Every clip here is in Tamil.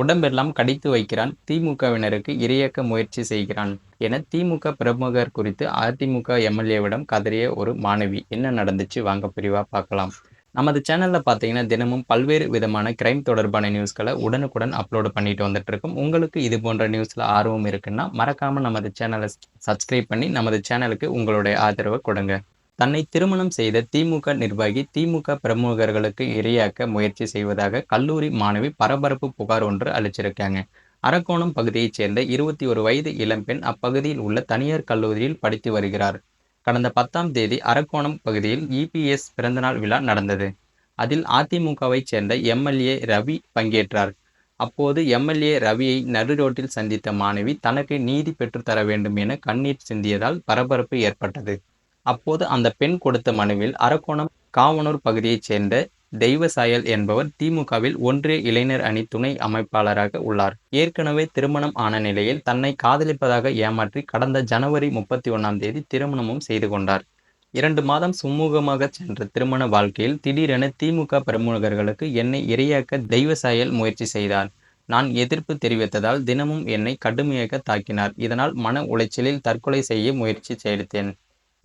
உடம்பெல்லாம் கடித்து வைக்கிறான். திமுகவினருக்கு இரையக்க முயற்சி செய்கிறான் என திமுக பிரமுகர் குறித்து அதிமுக எம்எல்ஏவிடம் கதறிய ஒரு மாணவி. என்ன நடந்துச்சு? வாங்க பிரிவா பார்க்கலாம். நமது சேனலில் பார்த்தீங்கன்னா தினமும் பல்வேறு விதமான கிரைம் தொடர்பான நியூஸ்களை உடனுக்குடன் அப்லோடு பண்ணிட்டு வந்துட்டு இருக்கும் உங்களுக்கு இது போன்ற நியூஸில் ஆர்வம் இருக்குன்னா மறக்காமல் நமது சேனலை சப்ஸ்கிரைப் பண்ணி நமது சேனலுக்கு உங்களுடைய ஆதரவை கொடுங்க. தன்னை திருமணம் செய்த திமுக நிர்வாகி திமுக பிரமுகர்களுக்கு இரையாக்க முயற்சி செய்வதாக கல்லூரி மாணவி பரபரப்பு புகார் ஒன்று அளிச்சிருக்காங்க. அரக்கோணம் பகுதியைச் சேர்ந்த இருபத்தி ஒரு வயது இளம்பெண் அப்பகுதியில் உள்ள தனியார் கல்லூரியில் படித்து வருகிறார். கடந்த பத்தாம் தேதி அரக்கோணம் பகுதியில் இபிஎஸ் பிறந்தநாள் விழா நடந்தது. அதில் அதிமுகவைச் சேர்ந்த எம்எல்ஏ ரவி பங்கேற்றார். அப்போது எம்எல்ஏ ரவியை நடு ரோட்டில் சந்தித்த மாணவி தனக்கு நீதி பெற்றுத்தர வேண்டும் என கண்ணீர் சிந்தியதால் பரபரப்பு ஏற்பட்டது. அப்போது அந்த பெண் கொடுத்த மனுவில் அரக்கோணம் காவனூர் பகுதியைச் சேர்ந்த தெய்வசாயல் என்பவர் திமுகவில் ஒன்றிய இளைஞர் அணி துணை அமைப்பாளராக உள்ளார். ஏற்கனவே திருமணம் ஆன நிலையில் தன்னை காதலிப்பதாக ஏமாற்றி கடந்த ஜனவரி முப்பத்தி ஒன்றாம் தேதி திருமணமும் செய்து கொண்டார். இரண்டு மாதம் சுமூகமாக சென்ற திருமண வாழ்க்கையில் திடீரென திமுக பிரமுகர்களுக்கு என்னை இரையாக்க தெய்வசாயல் முயற்சி செய்தார். நான் எதிர்ப்பு தெரிவித்ததால் தினமும் என்னை கடுமையாக தாக்கினார். இதனால் மன உளைச்சலில் தற்கொலை செய்ய முயற்சி செய்தேன்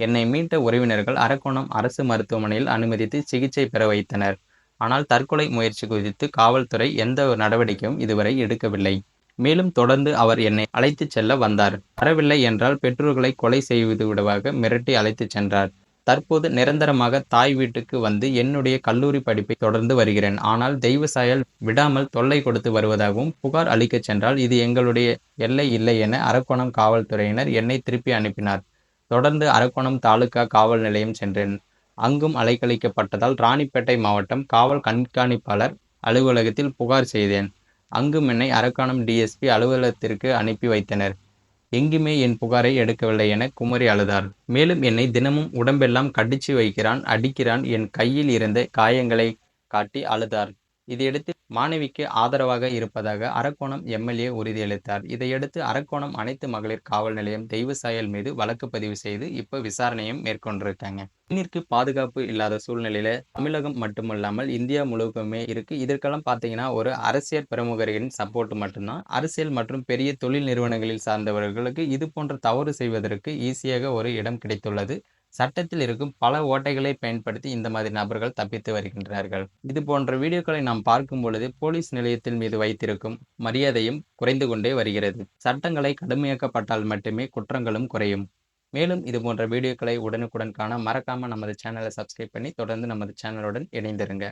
என்னை மீட்ட உறவினர்கள் அரக்கோணம் அரசு மருத்துவமனையில் அனுமதித்து சிகிச்சை பெற வைத்தனர். ஆனால் தற்கொலை முயற்சி குறித்து காவல்துறை எந்த நடவடிக்கையும் இதுவரை எடுக்கவில்லை. மேலும் தொடர்ந்து அவர் என்னை அழைத்துச் செல்ல வந்தார். வரவில்லை என்றால் பெற்றோர்களை கொலை செய்வது விடவாக மிரட்டி அழைத்துச் சென்றார். தற்போது நிரந்தரமாக தாய் வீட்டுக்கு வந்து என்னுடைய கல்லூரி படிப்பை தொடர்ந்து வருகிறேன். ஆனால் தெய்வ சாயல் விடாமல் தொல்லை கொடுத்து வருவதாகவும் புகார் அளிக்கச் சென்றால் இது எங்களுடைய எல்லை இல்லை என அரக்கோணம் காவல்துறையினர் என்னை திருப்பி அனுப்பினார். தொடர்ந்து அரக்கோணம் தாலுகா காவல் நிலையம் சென்றேன். அங்கும் அலைக்கழிக்கப்பட்டதால் ராணிப்பேட்டை மாவட்டம் காவல் கண்காணிப்பாளர் அலுவலகத்தில் புகார் செய்தேன். அங்கும் என்னை அரக்கோணம் டிஎஸ்பி அலுவலகத்திற்கு அனுப்பி வைத்தனர். எங்குமே என் புகாரை எடுக்கவில்லை என குமரி அழுதார். மேலும் என்னை தினமும் உடம்பெல்லாம் கடிச்சு வைக்கிறான் அடிக்கிறான் என் கையில் இருந்த காயங்களை காட்டி அழுதார். இதையடுத்து மாணவிக்கு ஆதரவாக இருப்பதாக அரக்கோணம் எம்எல்ஏ உறுதியளித்தார். இதையடுத்து அரக்கோணம் அனைத்து மகளிர் காவல் நிலையம் தெய்வசாயல் மீது வழக்கு பதிவு செய்து இப்போ விசாரணையும் மேற்கொண்டிருக்காங்க. பெண்ணிற்கு பாதுகாப்பு இல்லாத சூழ்நிலையில தமிழகம் மட்டுமல்லாமல் இந்தியா முழுவதுமே இருக்கு. இதற்கெல்லாம் பார்த்தீங்கன்னா ஒரு அரசியல் பிரமுகர்களின் சப்போர்ட் மட்டும்தான். அரசியல் மற்றும் பெரிய தொழில் நிறுவனங்களில் சார்ந்தவர்களுக்கு இது போன்ற தவறு செய்வதற்கு ஈஸியாக ஒரு இடம் கிடைத்துள்ளது. சட்டத்தில் இருக்கும் பல ஓட்டைகளை பயன்படுத்தி இந்த மாதிரி நபர்கள் தப்பித்து வருகின்றார்கள். இது போன்ற வீடியோக்களை நாம் பார்க்கும் பொழுது போலீஸ் நிலையத்தின் மீது வைத்திருக்கும் மரியாதையும் குறைந்து கொண்டே வருகிறது. சட்டங்களை கடுமையாக்கப்பட்டால் மட்டுமே குற்றங்களும் குறையும். மேலும் இது போன்ற வீடியோக்களை உடனுக்குடன் காண மறக்காமல் நமது சேனலை சப்ஸ்கிரைப் பண்ணி தொடர்ந்து நமது சேனலுடன் இணைந்திருங்க.